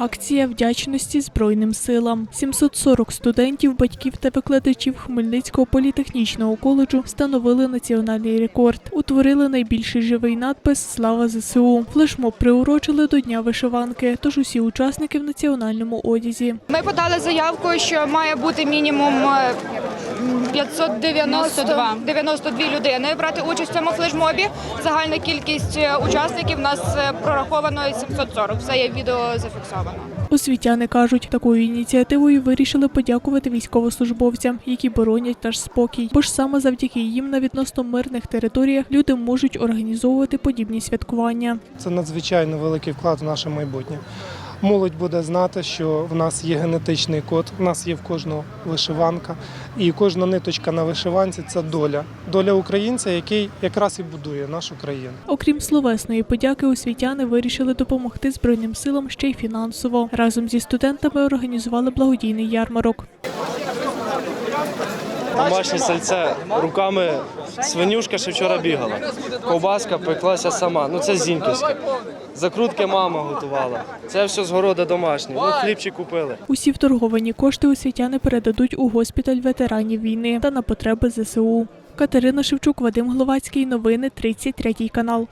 Акція вдячності Збройним силам. 740 студентів, батьків та викладачів Хмельницького політехнічного коледжу встановили національний рекорд. Утворили найбільший живий надпис Слава ЗСУ. Флешмоб приурочили до Дня вишиванки, тож усі учасники в національному одязі. Ми подали заявку, що має бути мінімум е, 592 92 людини брати участь в цьому флешмобі. Загальна кількість е, учасників у нас е, прораховано 740. Все є відео зафіксовано. Освітяни кажуть, такою ініціативою вирішили подякувати військовослужбовцям, які боронять наш спокій. Бо ж саме завдяки їм на відносно мирних територіях люди можуть організовувати подібні святкування. Це надзвичайно великий вклад в наше майбутнє. Молодь буде знати, що в нас є генетичний код, в нас є в кожного вишиванка, і кожна ниточка на вишиванці це доля. Доля українця, який якраз і будує нашу країну. Окрім словесної подяки, освітяни вирішили допомогти збройним силам ще й фінансово. Разом зі студентами організували благодійний ярмарок. Домашнє сальце руками свинюшка ще вчора бігала. Ковбаска пеклася сама. Ну це зіньківське. Закрутки мама готувала. Це все з города. Ну, хлібчик купили. Усі вторговані кошти освітяни передадуть у госпіталь ветеранів війни та на потреби ЗСУ. Катерина Шевчук, Вадим Гловацький. Новини 33 канал.